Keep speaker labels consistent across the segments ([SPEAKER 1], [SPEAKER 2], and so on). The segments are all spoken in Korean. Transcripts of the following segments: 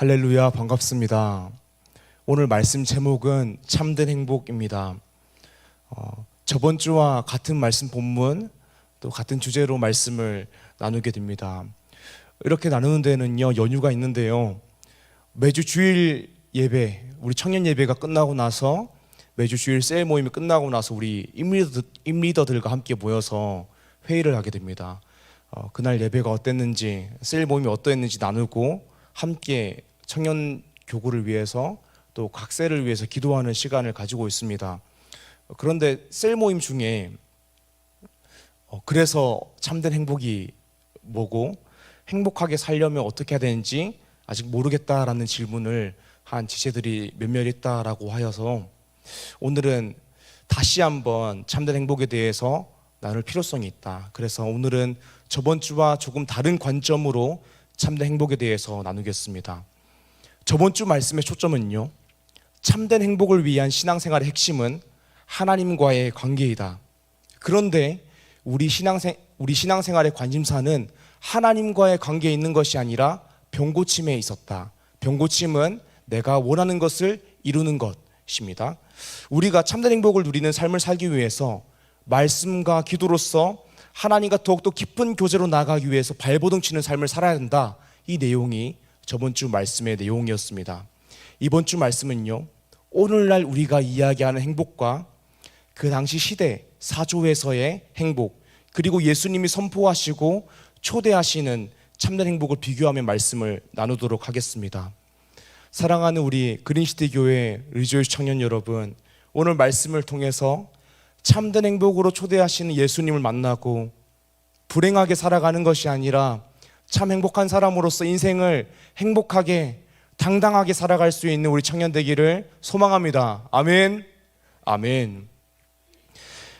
[SPEAKER 1] 할렐루야 반갑습니다. 오늘 말씀 제목은 참된 행복입니다. 어, 저번 주와 같은 말씀 본문 또 같은 주제로 말씀을 나누게 됩니다. 이렇게 나누는 데는요 연유가 있는데요. 매주 주일 예배, 우리 청년 예배가 끝나고 나서 매주 주일 셀 모임이 끝나고 나서 우리 임리더, 임리더들과 함께 모여서 회의를 하게 됩니다. 어, 그날 예배가 어땠는지, 셀 모임이 어떠했는지 나누고 함께 청년 교구를 위해서 또각 셀을 위해서 기도하는 시간을 가지고 있습니다. 어, 그런데 셀 모임 중에 어, 그래서 참된 행복이 뭐고 행복하게 살려면 어떻게 해야 되는지 아직 모르겠다라는 질문을 한 지체들이 몇몇 있다라고 하여서 오늘은 다시 한번 참된 행복에 대해서 나눌 필요성이 있다. 그래서 오늘은 저번 주와 조금 다른 관점으로 참된 행복에 대해서 나누겠습니다. 저번 주 말씀의 초점은요. 참된 행복을 위한 신앙생활의 핵심은 하나님과의 관계이다. 그런데 우리 신앙생 우리 신앙생활의 관심사는 하나님과의 관계에 있는 것이 아니라 병고침에 있었다. 병고침은 내가 원하는 것을 이루는 것입니다. 우리가 참된 행복을 누리는 삶을 살기 위해서 말씀과 기도로서 하나님과 더욱더 깊은 교제로 나아가기 위해서 발버둥 치는 삶을 살아야 한다. 이 내용이 저번 주 말씀의 내용이었습니다. 이번 주 말씀은요. 오늘날 우리가 이야기하는 행복과 그 당시 시대 사조에서의 행복 그리고 예수님이 선포하시고 초대하시는 참된 행복을 비교하며 말씀을 나누도록 하겠습니다. 사랑하는 우리 그린시티 교회 리조이스 청년 여러분, 오늘 말씀을 통해서 참된 행복으로 초대하시는 예수님을 만나고 불행하게 살아가는 것이 아니라 참 행복한 사람으로서 인생을 행복하게 당당하게 살아갈 수 있는 우리 청년 되기를 소망합니다. 아멘. 아멘.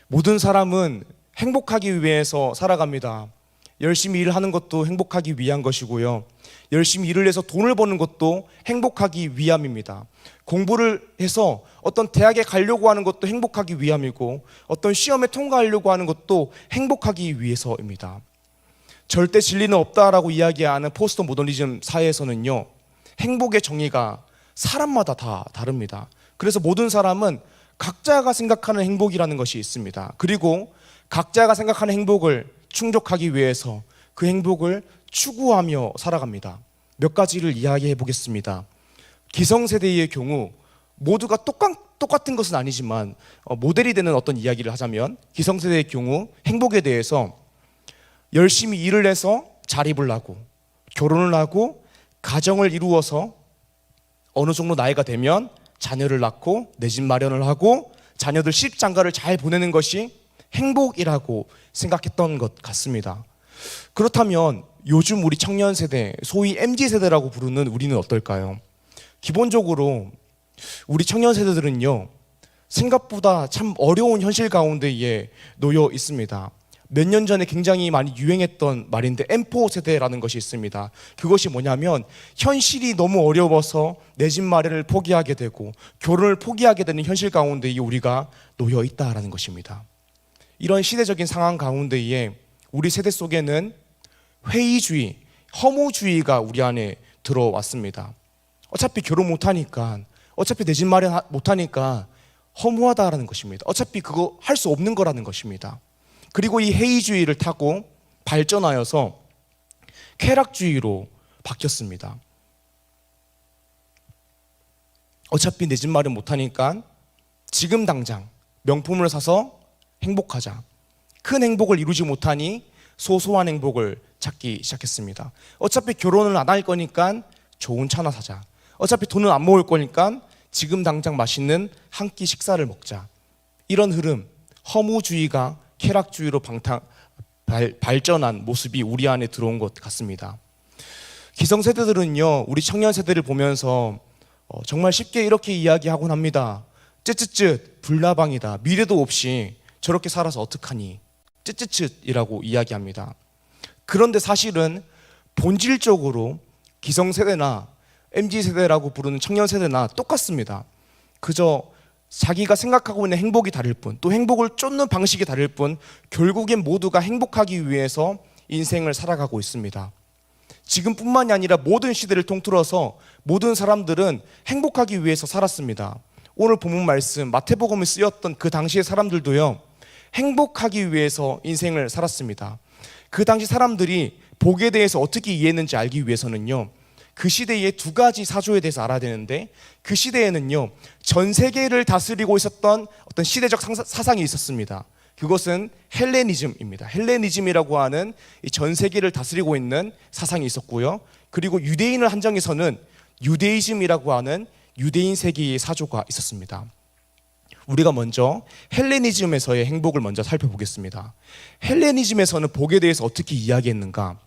[SPEAKER 1] 모든 사람은 행복하기 위해서 살아갑니다. 열심히 일하는 것도 행복하기 위한 것이고요. 열심히 일을 해서 돈을 버는 것도 행복하기 위함입니다. 공부를 해서 어떤 대학에 가려고 하는 것도 행복하기 위함이고 어떤 시험에 통과하려고 하는 것도 행복하기 위해서입니다. 절대 진리는 없다라고 이야기하는 포스트 모더니즘 사회에서는요. 행복의 정의가 사람마다 다 다릅니다. 그래서 모든 사람은 각자가 생각하는 행복이라는 것이 있습니다. 그리고 각자가 생각하는 행복을 충족하기 위해서 그 행복을 추구하며 살아갑니다. 몇 가지를 이야기해 보겠습니다. 기성세대의 경우 모두가 똑같, 똑같은 것은 아니지만 어, 모델이 되는 어떤 이야기를 하자면 기성세대의 경우 행복에 대해서 열심히 일을 해서 자립을 하고 결혼을 하고 가정을 이루어서 어느 정도 나이가 되면 자녀를 낳고 내 집 마련을 하고 자녀들 시집장가를 잘 보내는 것이 행복이라고 생각했던 것 같습니다. 그렇다면 요즘 우리 청년 세대, 소위 MZ 세대라고 부르는 우리는 어떨까요? 기본적으로 우리 청년 세대들은요, 생각보다 참 어려운 현실 가운데에 놓여 있습니다. 몇 년 전에 굉장히 많이 유행했던 말인데 M4 세대라는 것이 있습니다. 그것이 뭐냐면 현실이 너무 어려워서 내 집 마련을 포기하게 되고 결혼을 포기하게 되는 현실 가운데에 우리가 놓여 있다라는 것입니다. 이런 시대적인 상황 가운데에 우리 세대 속에는 회의주의, 허무주의가 우리 안에 들어왔습니다. 어차피 결혼 못하니까, 어차피 내 집 마련 못하니까 허무하다라는 것입니다. 어차피 그거 할 수 없는 거라는 것입니다. 그리고 이 회의주의를 타고 발전하여서 쾌락주의로 바뀌었습니다. 어차피 내 집 마련 못하니까 지금 당장 명품을 사서 행복하자. 큰 행복을 이루지 못하니 소소한 행복을 찾기 시작했습니다. 어차피 결혼을 안 할 거니까 좋은 차나 사자. 어차피 돈은 안 모을 거니까 지금 당장 맛있는 한 끼 식사를 먹자. 이런 흐름, 허무주의가 쾌락주의로 방탕, 발, 발전한 모습이 우리 안에 들어온 것 같습니다. 기성세대들은요, 우리 청년 세대를 보면서 어, 정말 쉽게 이렇게 이야기하곤 합니다. 쯧쯧쯧, 불나방이다. 미래도 없이 저렇게 살아서 어떡하니? 쯧쯧쯧이라고 이야기합니다. 그런데 사실은 본질적으로 기성세대나 MZ세대라고 부르는 청년세대나 똑같습니다. 그저 자기가 생각하고 있는 행복이 다를 뿐, 또 행복을 쫓는 방식이 다를 뿐, 결국엔 모두가 행복하기 위해서 인생을 살아가고 있습니다. 지금뿐만이 아니라 모든 시대를 통틀어서 모든 사람들은 행복하기 위해서 살았습니다. 오늘 본문 말씀 마태복음에 쓰였던 그 당시의 사람들도요. 행복하기 위해서 인생을 살았습니다. 그 당시 사람들이 복에 대해서 어떻게 이해했는지 알기 위해서는요. 그 시대의 두 가지 사조에 대해서 알아야 되는데 그 시대에는요. 전 세계를 다스리고 있었던 어떤 시대적 사상이 있었습니다. 그것은 헬레니즘입니다. 헬레니즘이라고 하는 이전 세계를 다스리고 있는 사상이 있었고요. 그리고 유대인을 한정해서는 유대이즘이라고 하는 유대인 세계의 사조가 있었습니다. 우리가 먼저 헬레니즘에서의 행복을 먼저 살펴보겠습니다. 헬레니즘에서는 복에 대해서 어떻게 이야기했는가?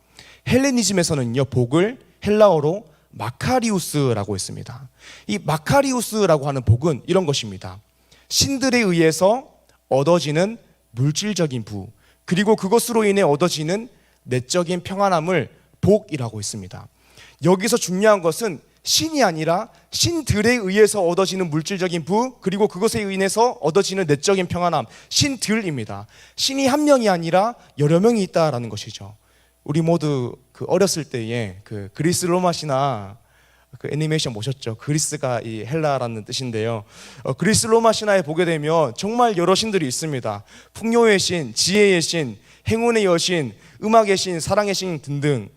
[SPEAKER 1] 헬레니즘에서는요, 복을 헬라어로 마카리우스라고 했습니다. 이 마카리우스라고 하는 복은 이런 것입니다. 신들에 의해서 얻어지는 물질적인 부, 그리고 그것으로 인해 얻어지는 내적인 평안함을 복이라고 했습니다. 여기서 중요한 것은 신이 아니라 신들에 의해서 얻어지는 물질적인 부 그리고 그것에 인해서 얻어지는 내적인 평안함 신들입니다. 신이 한 명이 아니라 여러 명이 있다라는 것이죠. 우리 모두 그 어렸을 때에 그 그리스 로마 신화 그 애니메이션 보셨죠? 그리스가 이 헬라라는 뜻인데요. 어, 그리스 로마 신화에 보게 되면 정말 여러 신들이 있습니다. 풍요의 신, 지혜의 신, 행운의 여신, 음악의 신, 사랑의 신 등등.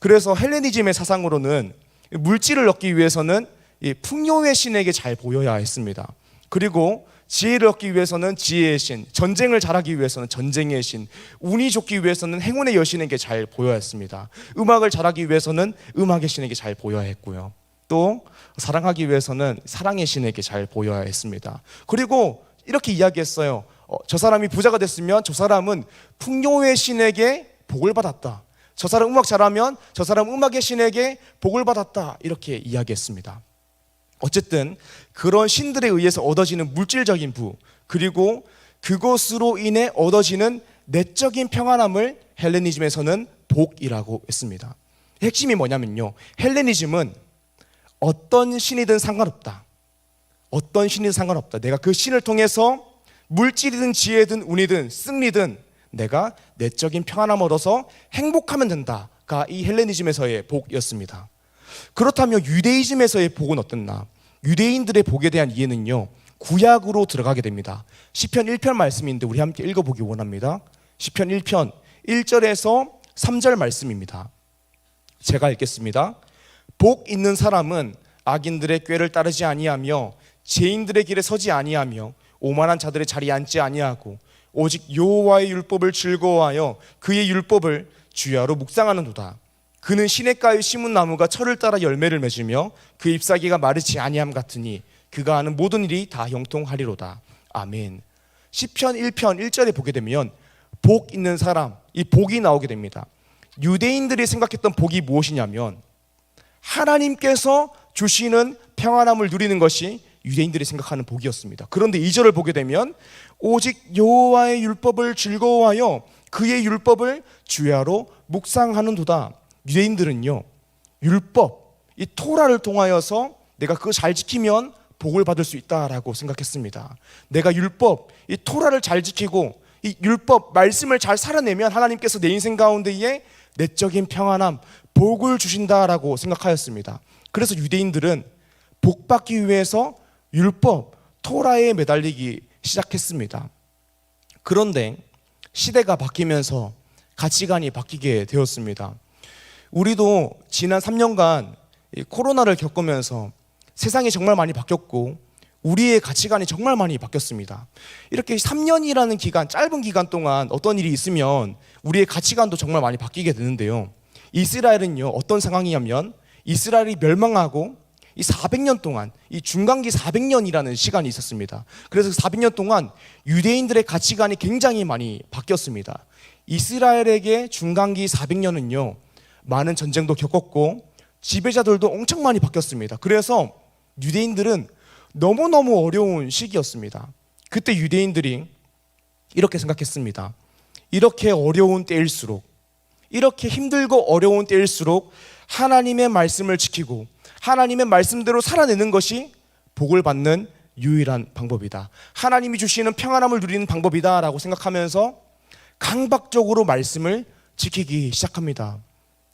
[SPEAKER 1] 그래서 헬레니즘의 사상으로는 물질을 얻기 위해서는 이 풍요의 신에게 잘 보여야 했습니다. 그리고 지혜를 얻기 위해서는 지혜의 신, 전쟁을 잘하기 위해서는 전쟁의 신, 운이 좋기 위해서는 행운의 여신에게 잘 보여야 했습니다. 음악을 잘하기 위해서는 음악의 신에게 잘 보여야 했고요. 또 사랑하기 위해서는 사랑의 신에게 잘 보여야 했습니다. 그리고 이렇게 이야기했어요. 어, 저 사람이 부자가 됐으면 저 사람은 풍요의 신에게 복을 받았다. 저 사람 음악 잘하면 저 사람 음악의 신에게 복을 받았다. 이렇게 이야기했습니다. 어쨌든 그런 신들에 의해서 얻어지는 물질적인 부 그리고 그것으로 인해 얻어지는 내적인 평안함을 헬레니즘에서는 복이라고 했습니다. 핵심이 뭐냐면요. 헬레니즘은 어떤 신이든 상관없다. 어떤 신이든 상관없다. 내가 그 신을 통해서 물질이든 지혜든 운이든 승리든 내가 내적인 평안함 얻어서 행복하면 된다가 이 헬레니즘에서의 복이었습니다. 그렇다면 유대이즘에서의 복은 어떻나? 유대인들의 복에 대한 이해는요. 구약으로 들어가게 됩니다. 시편 1편 말씀인데 우리 함께 읽어 보기 원합니다. 시편 1편 1절에서 3절 말씀입니다. 제가 읽겠습니다. 복 있는 사람은 악인들의 꾀를 따르지 아니하며 죄인들의 길에 서지 아니하며 오만한 자들의 자리에 앉지 아니하고 오직 여호와의 율법을 즐거워하여 그의 율법을 주야로 묵상하는도다. 그는 시냇가에 심은 나무가 철을 따라 열매를 맺으며 그 잎사귀가 마르지 아니함 같으니 그가 하는 모든 일이 다 형통하리로다. 아멘. 시편 1편 1절에 보게 되면 복 있는 사람 이 복이 나오게 됩니다. 유대인들이 생각했던 복이 무엇이냐면 하나님께서 주시는 평안함을 누리는 것이 유대인들이 생각하는 복이었습니다. 그런데 2절을 보게 되면 오직 여호와의 율법을 즐거워하여 그의 율법을 주야로 묵상하는도다. 유대인들은요. 율법, 이 토라를 통하여서 내가 그거 잘 지키면 복을 받을 수 있다라고 생각했습니다. 내가 율법, 이 토라를 잘 지키고 이 율법 말씀을 잘 살아내면 하나님께서 내 인생 가운데에 내적인 평안함, 복을 주신다라고 생각하였습니다. 그래서 유대인들은 복 받기 위해서 율법, 토라에 매달리기 시작했습니다. 그런데 시대가 바뀌면서 가치관이 바뀌게 되었습니다. 우리도 지난 3년간 이 코로나를 겪으면서 세상이 정말 많이 바뀌었고 우리의 가치관이 정말 많이 바뀌었습니다. 이렇게 3년이라는 기간, 짧은 기간 동안 어떤 일이 있으면 우리의 가치관도 정말 많이 바뀌게 되는데요. 이스라엘은요, 어떤 상황이냐면 이스라엘이 멸망하고 이 400년 동안 이 중간기 400년이라는 시간이 있었습니다. 그래서 400년 동안 유대인들의 가치관이 굉장히 많이 바뀌었습니다. 이스라엘에게 중간기 400년은요. 많은 전쟁도 겪었고 지배자들도 엄청 많이 바뀌었습니다. 그래서 유대인들은 너무너무 어려운 시기였습니다. 그때 유대인들이 이렇게 생각했습니다. 이렇게 어려운 때일수록 이렇게 힘들고 어려운 때일수록 하나님의 말씀을 지키고 하나님의 말씀대로 살아내는 것이 복을 받는 유일한 방법이다. 하나님이 주시는 평안함을 누리는 방법이다라고 생각하면서 강박적으로 말씀을 지키기 시작합니다.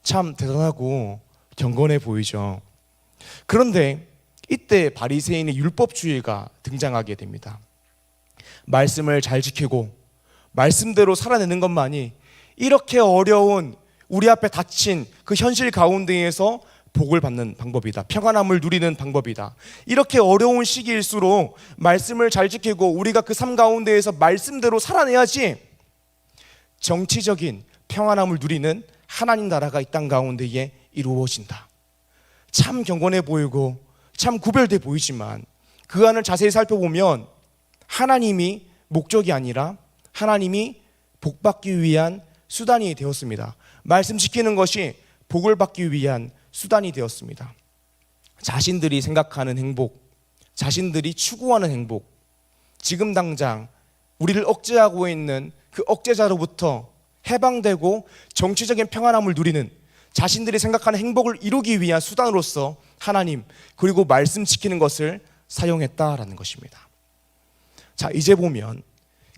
[SPEAKER 1] 참 대단하고 경건해 보이죠. 그런데 이때 바리새인의 율법주의가 등장하게 됩니다. 말씀을 잘 지키고 말씀대로 살아내는 것만이 이렇게 어려운 우리 앞에 닥친 그 현실 가운데에서 복을 받는 방법이다. 평안함을 누리는 방법이다. 이렇게 어려운 시기일수록 말씀을 잘 지키고 우리가 그 삶 가운데에서 말씀대로 살아내야지 정치적인 평안함을 누리는 하나님 나라가 이 땅 가운데에 이루어진다. 참 경건해 보이고 참 구별돼 보이지만 그 안을 자세히 살펴보면 하나님이 목적이 아니라 하나님이 복 받기 위한 수단이 되었습니다. 말씀 지키는 것이 복을 받기 위한 수단이 되었습니다. 자신들이 생각하는 행복, 자신들이 추구하는 행복, 지금 당장 우리를 억제하고 있는 그 억제자로부터 해방되고 정치적인 평안함을 누리는 자신들이 생각하는 행복을 이루기 위한 수단으로서 하나님 그리고 말씀 지키는 것을 사용했다라는 것입니다. 자, 이제 보면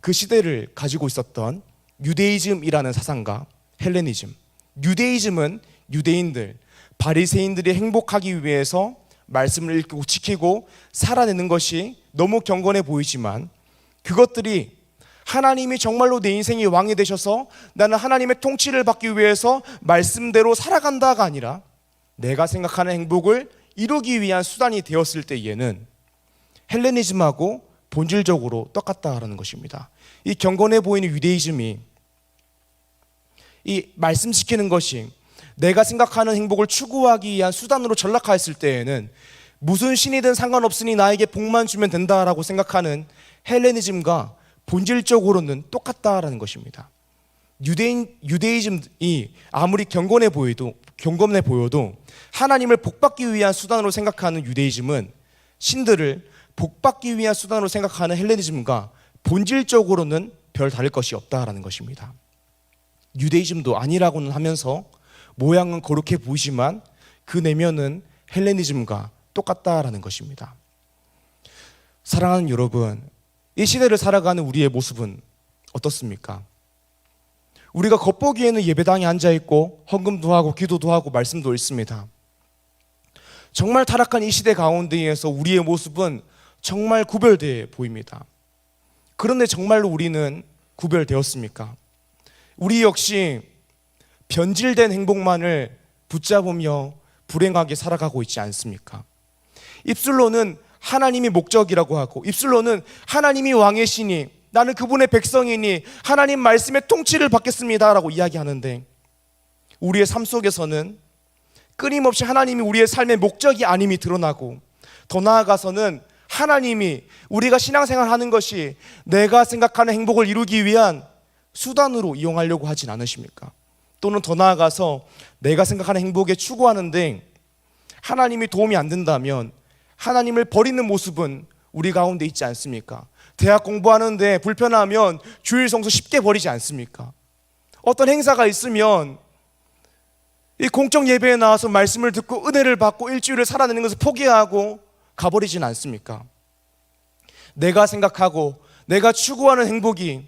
[SPEAKER 1] 그 시대를 가지고 있었던 유대이즘이라는 사상과 헬레니즘. 유대이즘은 유대인들, 바리새인들이 행복하기 위해서 말씀을 읽고 지키고 살아내는 것이 너무 경건해 보이지만 그것들이 하나님이 정말로 내 인생의 왕이 되셔서 나는 하나님의 통치를 받기 위해서 말씀대로 살아간다가 아니라 내가 생각하는 행복을 이루기 위한 수단이 되었을 때에는 헬레니즘하고 본질적으로 똑같다라는 것입니다. 이 경건해 보이는 유대이즘이 이 말씀시키는 것이 내가 생각하는 행복을 추구하기 위한 수단으로 전락하였을 때에는 무슨 신이든 상관없으니 나에게 복만 주면 된다라고 생각하는 헬레니즘과 본질적으로는 똑같다라는 것입니다. 유대인 유대이즘이 아무리 경건해 보여도 경건해 보여도 하나님을 복받기 위한 수단으로 생각하는 유대이즘은 신들을 복받기 위한 수단으로 생각하는 헬레니즘과 본질적으로는 별 다를 것이 없다라는 것입니다. 유대이즘도 아니라고는 하면서 모양은 거룩해 보이지만 그 내면은 헬레니즘과 똑같다라는 것입니다. 사랑하는 여러분, 이 시대를 살아가는 우리의 모습은 어떻습니까? 우리가 겉보기에는 예배당에 앉아 있고 헌금도 하고 기도도 하고 말씀도 읽습니다. 정말 타락한 이 시대 가운데에서 우리의 모습은 정말 구별되어 보입니다. 그런데 정말로 우리는 구별되었습니까? 우리 역시 변질된 행복만을 붙잡으며 불행하게 살아가고 있지 않습니까? 입술로는 하나님이 목적이라고 하고 입술로는 하나님이 왕의 신이 나는 그분의 백성이니 하나님 말씀의 통치를 받겠습니다라고 이야기하는데 우리의 삶 속에서는 끊임없이 하나님이 우리의 삶의 목적이 아님이 드러나고 더 나아가서는 하나님이 우리가 신앙생활 하는 것이 내가 생각하는 행복을 이루기 위한 수단으로 이용하려고 하진 않으십니까? 또는 더 나아가서 내가 생각하는 행복에 추구하는데 하나님이 도움이 안 된다면 하나님을 버리는 모습은 우리 가운데 있지 않습니까? 대학 공부하는데 불편하면 주일 성수 쉽게 버리지 않습니까? 어떤 행사가 있으면 이 공적 예배에 나와서 말씀을 듣고 은혜를 받고 일주일을 살아내는 것을 포기하고 가버리진 않습니까? 내가 생각하고 내가 추구하는 행복이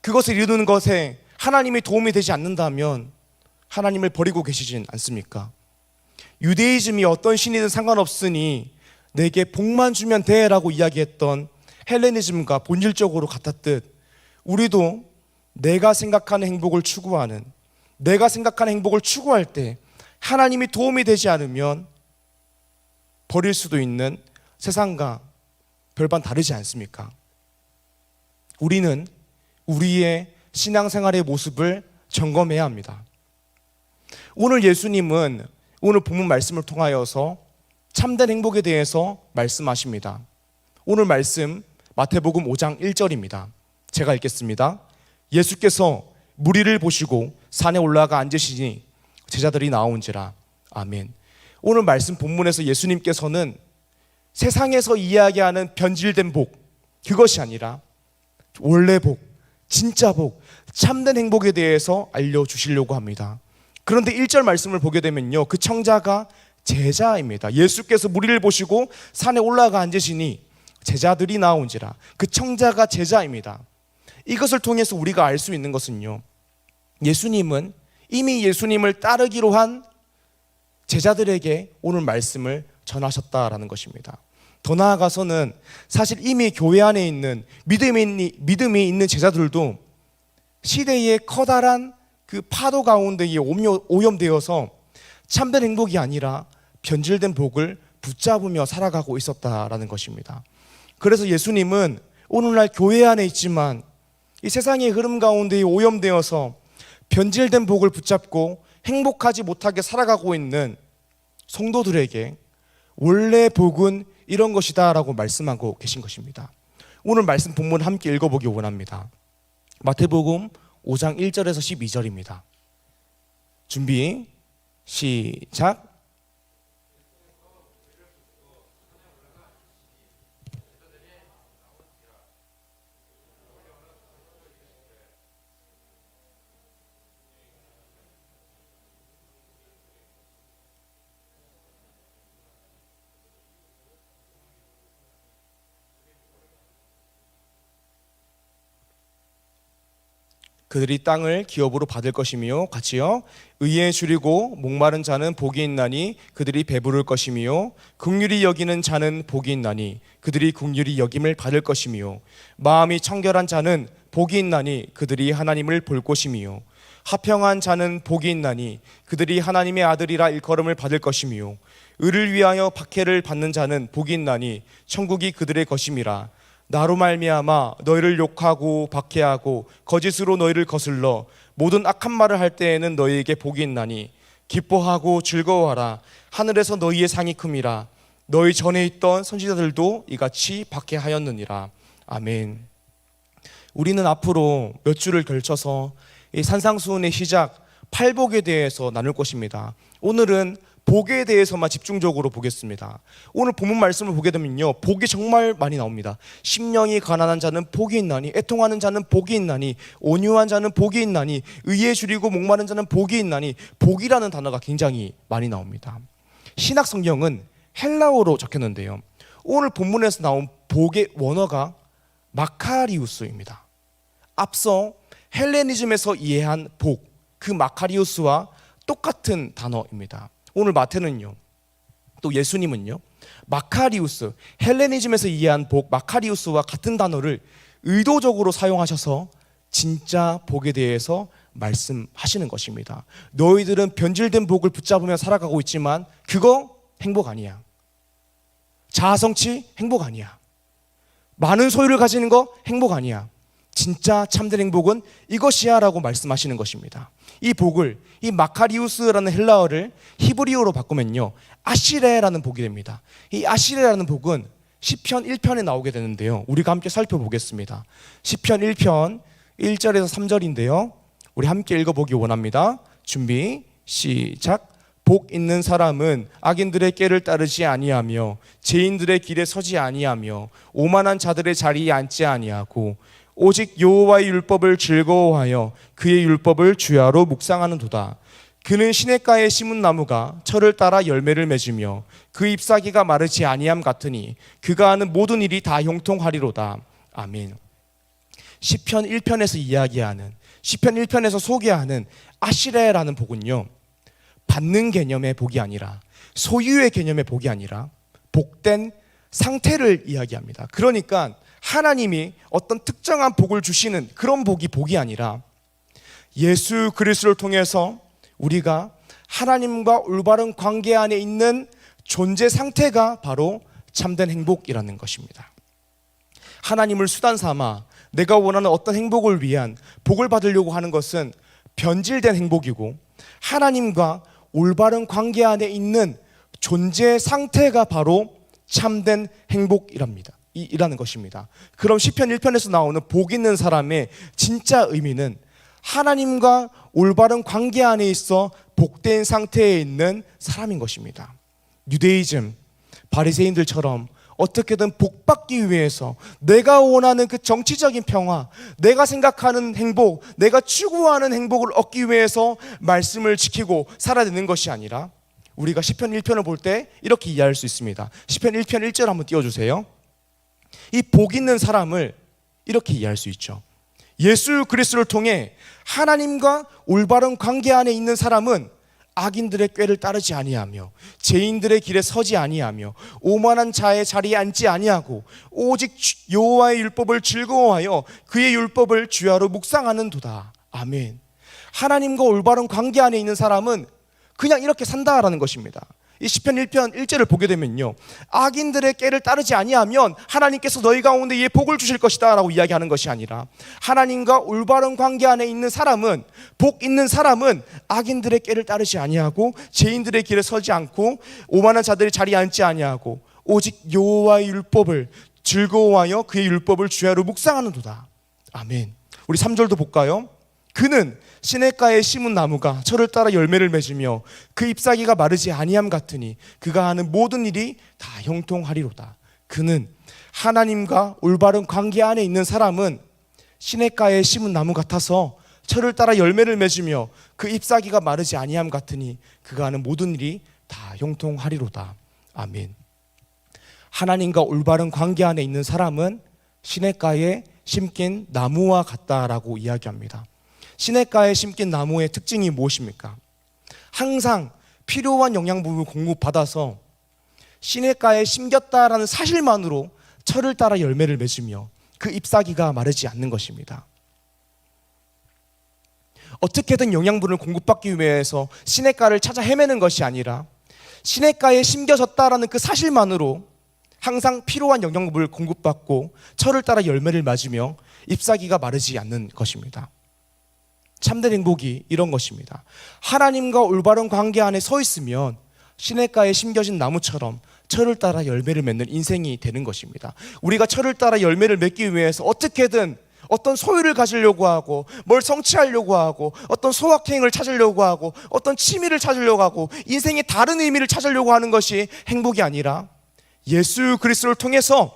[SPEAKER 1] 그것을 이루는 것에 하나님이 도움이 되지 않는다면 하나님을 버리고 계시진 않습니까? 유대이즘이 어떤 신이든 상관없으니 내게 복만 주면 돼라고 이야기했던 헬레니즘과 본질적으로 같았듯 우리도 내가 생각하는 행복을 추구하는 내가 생각하는 행복을 추구할 때 하나님이 도움이 되지 않으면 버릴 수도 있는 세상과 별반 다르지 않습니까? 우리는 우리의 신앙생활의 모습을 점검해야 합니다. 오늘 예수님은 오늘 본문 말씀을 통하여서 참된 행복에 대해서 말씀하십니다. 오늘 말씀 마태복음 5장 1절입니다. 제가 읽겠습니다. 예수께서 무리를 보시고 산에 올라가 앉으시니 제자들이 나온지라. 아멘. 오늘 말씀 본문에서 예수님께서는 세상에서 이야기하는 변질된 복, 그것이 아니라 원래 복, 진짜 복, 참된 행복에 대해서 알려주시려고 합니다. 그런데 1절 말씀을 보게 되면요. 그 청자가 제자입니다. 예수께서 무리를 보시고 산에 올라가 앉으시니 제자들이 나온지라. 그 청자가 제자입니다. 이것을 통해서 우리가 알 수 있는 것은요. 예수님은 이미 예수님을 따르기로 한 제자들에게 오늘 말씀을 전하셨다라는 것입니다. 더 나아가서는 사실 이미 교회 안에 있는 믿음이, 믿음이 있는 제자들도 시대의 커다란 그 파도 가운데 오염되어서 참된 행복이 아니라 변질된 복을 붙잡으며 살아가고 있었다라는 것입니다. 그래서 예수님은 오늘날 교회 안에 있지만 이 세상의 흐름 가운데 오염되어서 변질된 복을 붙잡고 행복하지 못하게 살아가고 있는 성도들에게 원래 복은 이런 것이다라고 말씀하고 계신 것입니다. 오늘 말씀 본문 함께 읽어보기 원합니다. 마태복음 5장 1절에서 12절입니다. 준비 시작. 그들이 땅을 기업으로 받을 것이며 같이요 의에 줄이고 목마른 자는 복이 있나니 그들이 배부를 것이며 긍휼히 여기는 자는 복이 있나니 그들이 긍휼히 여김을 받을 것이며 마음이 청결한 자는 복이 있나니 그들이 하나님을 볼 것이며 화평한 자는 복이 있나니 그들이 하나님의 아들이라 일컬음을 받을 것이며 의를 위하여 박해를 받는 자는 복이 있나니 천국이 그들의 것임이라 나로 말미암아 너희를 욕하고 박해하고 거짓으로 너희를 거슬러 모든 악한 말을 할 때에는 너희에게 복이 있나니 기뻐하고 즐거워하라 하늘에서 너희의 상이 큼이라 너희 전에 있던 선지자들도 이같이 박해하였느니라 아멘. 우리는 앞으로 몇 주를 걸쳐서 이 산상수훈의 시작 팔복에 대해서 나눌 것입니다. 오늘은 복에 대해서만 집중적으로 보겠습니다. 오늘 본문 말씀을 보게 되면요. 복이 정말 많이 나옵니다. 심령이 가난한 자는 복이 있나니 애통하는 자는 복이 있나니 온유한 자는 복이 있나니 의에 줄이고 목마른 자는 복이 있나니 복이라는 단어가 굉장히 많이 나옵니다. 신약 성경은 헬라어로 적혔는데요. 오늘 본문에서 나온 복의 원어가 마카리우스입니다. 앞서 헬레니즘에서 이해한 복, 그 마카리우스와 똑같은 단어입니다. 오늘 마태는요. 또 예수님은요. 마카리우스, 헬레니즘에서 이해한 복 마카리우스와 같은 단어를 의도적으로 사용하셔서 진짜 복에 대해서 말씀하시는 것입니다. 너희들은 변질된 복을 붙잡으며 살아가고 있지만 그거 행복 아니야. 자아성취 행복 아니야. 많은 소유를 가지는 거 행복 아니야. 진짜 참된 행복은 이것이야라고 말씀하시는 것입니다. 이 복을 이 마카리우스라는 헬라어를 히브리어로 바꾸면요 아시레라는 복이 됩니다. 이 아시레라는 복은 시편 1편에 나오게 되는데요. 우리가 함께 살펴보겠습니다. 시편 1편 1절에서 3절인데요. 우리 함께 읽어보기 원합니다. 준비 시작. 복 있는 사람은 악인들의 깨를 따르지 아니하며 죄인들의 길에 서지 아니하며 오만한 자들의 자리에 앉지 아니하고 오직 여호와의 율법을 즐거워하여 그의 율법을 주야로 묵상하는도다. 그는 시냇가에 심은 나무가 철을 따라 열매를 맺으며 그 잎사귀가 마르지 아니함 같으니 그가 하는 모든 일이 다 형통하리로다. 아멘. 시편 1편에서 이야기하는 시편 1편에서 소개하는 아시레라는 복은요. 받는 개념의 복이 아니라 소유의 개념의 복이 아니라 복된 상태를 이야기합니다. 그러니까 하나님이 어떤 특정한 복을 주시는 그런 복이 복이 아니라 예수 그리스도를 통해서 우리가 하나님과 올바른 관계 안에 있는 존재 상태가 바로 참된 행복이라는 것입니다. 하나님을 수단 삼아 내가 원하는 어떤 행복을 위한 복을 받으려고 하는 것은 변질된 행복이고 하나님과 올바른 관계 안에 있는 존재 상태가 바로 참된 행복이랍니다. 이라는 것입니다. 그럼 시편 1편에서 나오는 복 있는 사람의 진짜 의미는 하나님과 올바른 관계 안에 있어 복된 상태에 있는 사람인 것입니다. 유대이즘 바리새인들처럼 어떻게든 복받기 위해서 내가 원하는 그 정치적인 평화, 내가 생각하는 행복, 내가 추구하는 행복을 얻기 위해서 말씀을 지키고 살아내는 것이 아니라 우리가 시편 1편을 볼 때 이렇게 이해할 수 있습니다. 시편 1편 1절 한번 띄워 주세요. 이 복 있는 사람을 이렇게 이해할 수 있죠. 예수 그리스도를 통해 하나님과 올바른 관계 안에 있는 사람은 악인들의 꾀를 따르지 아니하며 죄인들의 길에 서지 아니하며 오만한 자의 자리에 앉지 아니하고 오직 주- 여호와의 율법을 즐거워하여 그의 율법을 주야로 묵상하는도다. 아멘. 하나님과 올바른 관계 안에 있는 사람은 그냥 이렇게 산다라는 것입니다. 이 시편 1편 1절을 보게 되면요. 악인들의 깨를 따르지 아니하면 하나님께서 너희 가운데 이 복을 주실 것이다라고 이야기하는 것이 아니라 하나님과 올바른 관계 안에 있는 사람은 복 있는 사람은 악인들의 깨를 따르지 아니하고 죄인들의 길에 서지 않고 오만한 자들의 자리에 앉지 아니하고 오직 여호와의 율법을 즐거워하여 그의 율법을 주야로 묵상하는도다. 아멘. 우리 3절도 볼까요? 그는 시냇가에 심은 나무가 철을 따라 열매를 맺으며 그 잎사귀가 마르지 아니함 같으니 그가 하는 모든 일이 다 형통하리로다. 그는 하나님과 올바른 관계 안에 있는 사람은 시냇가에 심은 나무 같아서 철을 따라 열매를 맺으며 그 잎사귀가 마르지 아니함 같으니 그가 하는 모든 일이 다 형통하리로다. 아멘. 하나님과 올바른 관계 안에 있는 사람은 시냇가에 심긴 나무와 같다라고 이야기합니다. 시냇가에 심긴 나무의 특징이 무엇입니까? 항상 필요한 영양분을 공급받아서 시냇가에 심겼다라는 사실만으로 철을 따라 열매를 맺으며 그 잎사귀가 마르지 않는 것입니다. 어떻게든 영양분을 공급받기 위해서 시냇가를 찾아 헤매는 것이 아니라 시냇가에 심겨졌다라는 그 사실만으로 항상 필요한 영양분을 공급받고 철을 따라 열매를 맞으며 잎사귀가 마르지 않는 것입니다. 참된 행복이 이런 것입니다. 하나님과 올바른 관계 안에 서 있으면 시냇가에 심겨진 나무처럼 철을 따라 열매를 맺는 인생이 되는 것입니다. 우리가 철을 따라 열매를 맺기 위해서 어떻게든 어떤 소유를 가지려고 하고 뭘 성취하려고 하고 어떤 소확행을 찾으려고 하고 어떤 취미를 찾으려고 하고 인생의 다른 의미를 찾으려고 하는 것이 행복이 아니라 예수 그리스도를 통해서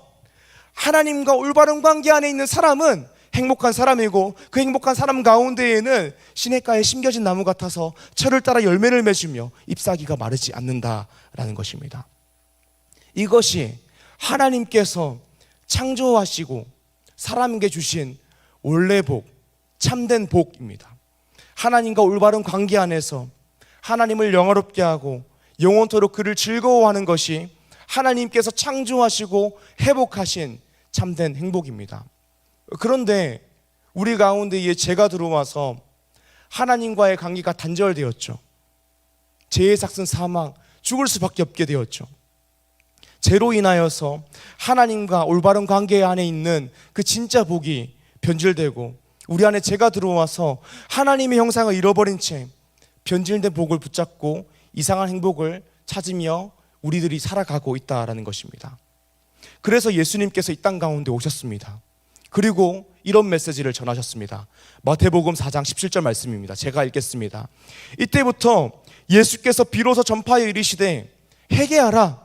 [SPEAKER 1] 하나님과 올바른 관계 안에 있는 사람은 행복한 사람이고 그 행복한 사람 가운데에는 시냇가에 심겨진 나무 같아서 철을 따라 열매를 맺으며 잎사귀가 마르지 않는다라는 것입니다. 이것이 하나님께서 창조하시고 사람에게 주신 원래 복, 참된 복입니다. 하나님과 올바른 관계 안에서 하나님을 영화롭게 하고 영원토록 그를 즐거워하는 것이 하나님께서 창조하시고 회복하신 참된 행복입니다. 그런데 우리 가운데에 죄가 들어와서 하나님과의 관계가 단절되었죠. 죄의 삭슨 사망, 죽을 수밖에 없게 되었죠. 죄로 인하여서 하나님과 올바른 관계 안에 있는 그 진짜 복이 변질되고 우리 안에 죄가 들어와서 하나님의 형상을 잃어버린 채 변질된 복을 붙잡고 이상한 행복을 찾으며 우리들이 살아가고 있다라는 것입니다. 그래서 예수님께서 이 땅 가운데 오셨습니다. 그리고 이런 메시지를 전하셨습니다. 마태복음 4장 17절 말씀입니다. 제가 읽겠습니다. 이때부터 예수께서 비로소 전파에 이르시되 회개하라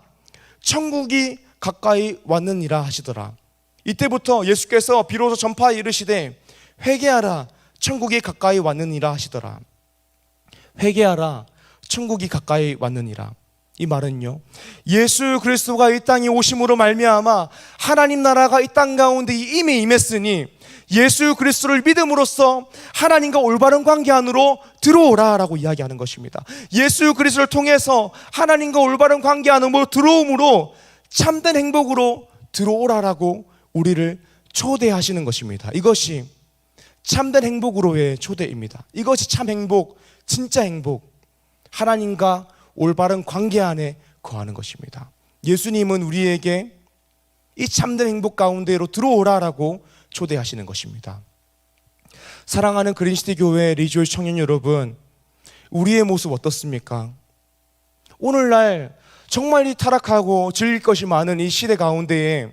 [SPEAKER 1] 천국이 가까이 왔느니라 하시더라. 이때부터 예수께서 비로소 전파에 이르시되 회개하라 천국이 가까이 왔느니라 하시더라. 회개하라 천국이 가까이 왔느니라. 이 말은요. 예수 그리스도가 이 땅에 오심으로 말미암아 하나님 나라가 이 땅 가운데 이미 임했으니 예수 그리스도를 믿음으로써 하나님과 올바른 관계 안으로 들어오라라고 이야기하는 것입니다. 예수 그리스도를 통해서 하나님과 올바른 관계 안으로 들어옴으로 참된 행복으로 들어오라라고 우리를 초대하시는 것입니다. 이것이 참된 행복으로의 초대입니다. 이것이 참 행복, 진짜 행복. 하나님과 올바른 관계 안에 거하는 것입니다. 예수님은 우리에게 이 참된 행복 가운데로 들어오라라고 초대하시는 것입니다. 사랑하는 그린시티 교회 리조의 청년 여러분, 우리의 모습 어떻습니까? 오늘날 정말 이 타락하고 즐길 것이 많은 이 시대 가운데에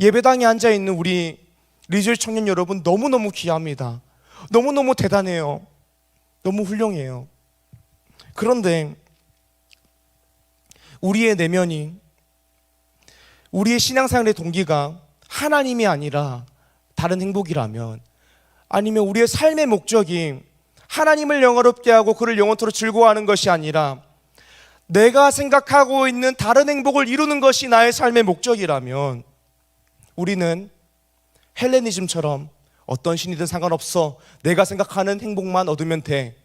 [SPEAKER 1] 예배당에 앉아 있는 우리 리조의 청년 여러분 너무너무 귀합니다. 너무너무 대단해요. 너무 훌륭해요. 그런데 우리의 내면이 우리의 신앙생활의 동기가 하나님이 아니라 다른 행복이라면 아니면 우리의 삶의 목적이 하나님을 영화롭게 하고 그를 영원토록 즐거워하는 것이 아니라 내가 생각하고 있는 다른 행복을 이루는 것이 나의 삶의 목적이라면 우리는 헬레니즘처럼 어떤 신이든 상관없어. 내가 생각하는 행복만 얻으면 돼.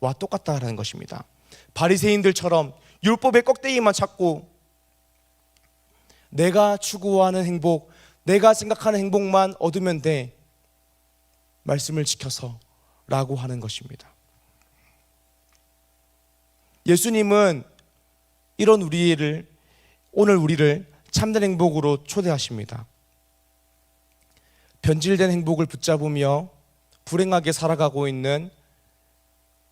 [SPEAKER 1] 와 똑같다라는 것입니다. 바리새인들처럼 율법의 껍데기만 찾고 내가 추구하는 행복, 내가 생각하는 행복만 얻으면 돼. 말씀을 지켜서 라고 하는 것입니다. 예수님은 이런 우리를 오늘 우리를 참된 행복으로 초대하십니다. 변질된 행복을 붙잡으며 불행하게 살아가고 있는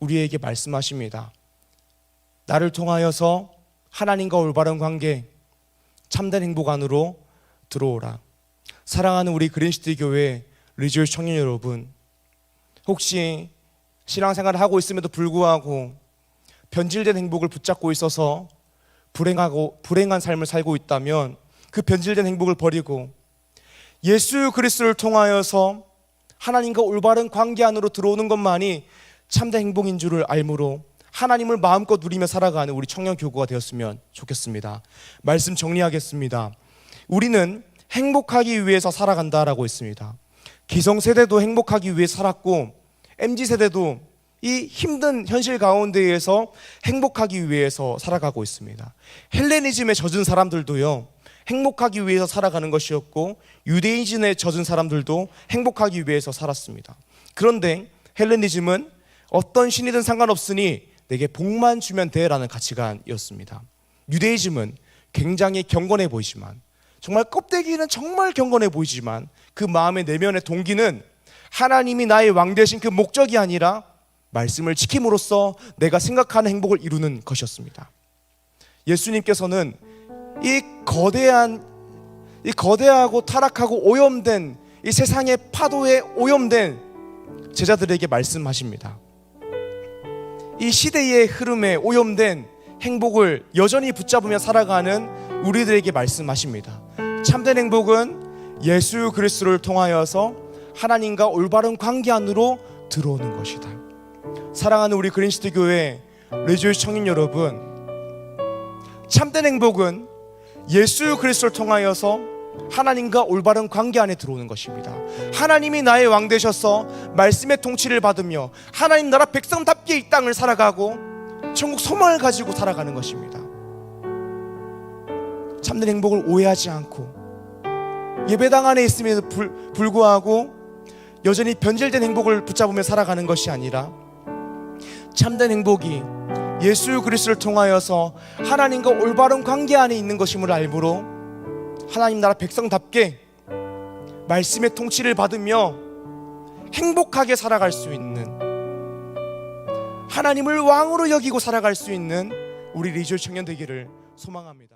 [SPEAKER 1] 우리에게 말씀하십니다. 나를 통하여서 하나님과 올바른 관계, 참된 행복 안으로 들어오라. 사랑하는 우리 그린시티 교회 리지오 청년 여러분, 혹시 신앙생활을 하고 있음에도 불구하고 변질된 행복을 붙잡고 있어서 불행하고 불행한 삶을 살고 있다면 그 변질된 행복을 버리고 예수 그리스도를 통하여서 하나님과 올바른 관계 안으로 들어오는 것만이 참된 행복인 줄을 알므로 하나님을 마음껏 누리며 살아가는 우리 청년 교구가 되었으면 좋겠습니다. 말씀 정리하겠습니다. 우리는 행복하기 위해서 살아간다라고 했습니다. 기성 세대도 행복하기 위해 살았고 MZ 세대도 이 힘든 현실 가운데에서 행복하기 위해서 살아가고 있습니다. 헬레니즘에 젖은 사람들도요. 행복하기 위해서 살아가는 것이었고 유대인즘에 젖은 사람들도 행복하기 위해서 살았습니다. 그런데 헬레니즘은 어떤 신이든 상관없으니 내게 복만 주면 돼라는 가치관이었습니다. 유대이즘은 굉장히 경건해 보이지만 정말 껍데기는 정말 경건해 보이지만 그 마음의 내면의 동기는 하나님이 나의 왕 되신 그 목적이 아니라 말씀을 지킴으로써 내가 생각하는 행복을 이루는 것이었습니다. 예수님께서는 이 거대한 이 거대하고 타락하고 오염된 이 세상의 파도에 오염된 제자들에게 말씀하십니다. 이 시대의 흐름에 오염된 행복을 여전히 붙잡으며 살아가는 우리들에게 말씀하십니다. 참된 행복은 예수 그리스도를 통하여서 하나님과 올바른 관계 안으로 들어오는 것이다. 사랑하는 우리 그린시티 교회 레지오 청인 여러분, 참된 행복은 예수 그리스도를 통하여서 하나님과 올바른 관계 안에 들어오는 것입니다. 하나님이 나의 왕 되셔서 말씀의 통치를 받으며 하나님 나라 백성답게 이 땅을 살아가고 천국 소망을 가지고 살아가는 것입니다. 참된 행복을 오해하지 않고 예배당 안에 있음에도 불, 불구하고 여전히 변질된 행복을 붙잡으며 살아가는 것이 아니라 참된 행복이 예수 그리스도를 통하여서 하나님과 올바른 관계 안에 있는 것임을 알므로 하나님 나라 백성답게 말씀의 통치를 받으며 행복하게 살아갈 수 있는 하나님을 왕으로 여기고 살아갈 수 있는 우리 리졸 청년 되기를 소망합니다.